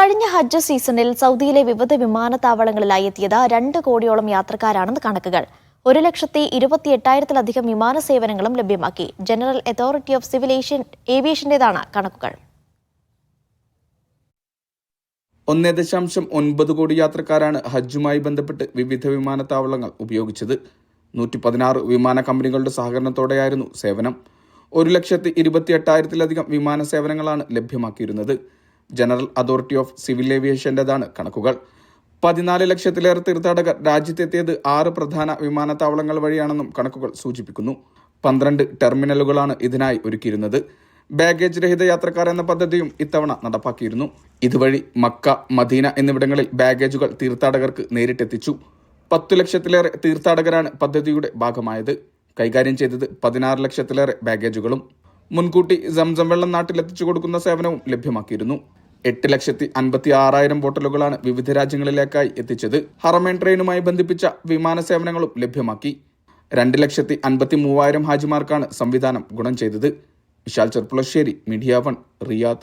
കഴിഞ്ഞ ഹജ്ജ് സീസണിൽ സൗദിയിലെ വിവിധ വിമാനത്താവളങ്ങളിലായി എത്തിയത് രണ്ട് കോടിയോളം യാത്രക്കാരാണെന്ന് കണക്കുകൾ. ഒരു ലക്ഷത്തി ഇരുപത്തി എട്ടായിരത്തിലധികം വിമാന സേവനങ്ങളും ലഭ്യമാക്കി. General authority of civil Asian ഏവിയേഷന്റേതാണ് കണക്കുകൾ. ഒന്നേ ദശാംശം ഒൻപത് കോടി യാത്രക്കാരാണ് ഹജ്ജുമായി ബന്ധപ്പെട്ട് വിവിധ വിമാനത്താവളങ്ങൾ ഉപയോഗിച്ചത്. നൂറ്റി പതിനാറ് വിമാന കമ്പനികളുടെ സഹകരണത്തോടെയായിരുന്നു സേവനം. ഒരു ലക്ഷത്തി ഇരുപത്തി എട്ടായിരത്തിലധികം വിമാന സേവനങ്ങളാണ് ലഭ്യമാക്കിയിരുന്നത്. ജനറൽ അതോറിറ്റി ഓഫ് സിവിൽ ഏവിയേഷന്റെതാണ് കണക്കുകൾ. പതിനാല് ലക്ഷത്തിലേറെ തീർത്ഥാടകർ രാജ്യത്തെത്തിയത് ആറ് പ്രധാന വിമാനത്താവളങ്ങൾ വഴിയാണെന്നും കണക്കുകൾ സൂചിപ്പിക്കുന്നു. പന്ത്രണ്ട് ടെർമിനലുകളാണ് ഇതിനായി ഒരുക്കിയിരുന്നത്. ബാഗേജ് രഹിത യാത്രക്കാർ എന്ന പദ്ധതിയും ഇത്തവണ നടപ്പാക്കിയിരുന്നു. ഇതുവഴി മക്ക മദീന എന്നിവിടങ്ങളിൽ ബാഗേജുകൾ തീർത്ഥാടകർക്ക് നേരിട്ടെത്തിച്ചു. പത്തു ലക്ഷത്തിലേറെ തീർത്ഥാടകരാണ് പദ്ധതിയുടെ ഭാഗമായത്. കൈകാര്യം ചെയ്തത് പതിനാറ് ലക്ഷത്തിലേറെ ബാഗേജുകളും. മുൻകൂട്ടി സംസം വെള്ളം നാട്ടിലെത്തിച്ചു കൊടുക്കുന്ന സേവനവും ലഭ്യമാക്കിയിരുന്നു. എട്ട് ലക്ഷത്തി അൻപത്തി ആറായിരം ബോട്ടലുകളാണ് വിവിധ രാജ്യങ്ങളിലേക്കായി എത്തിച്ചത്. ഹറമേൻ ട്രെയിനുമായി ബന്ധിപ്പിച്ച വിമാന സേവനങ്ങളും ലഭ്യമാക്കി. രണ്ട് ലക്ഷത്തി അൻപത്തി മൂവായിരം ഹാജിമാർക്കാണ് സംവിധാനം ഗുണം ചെയ്തത്. Vishal Cherpulassery media one Riyadh.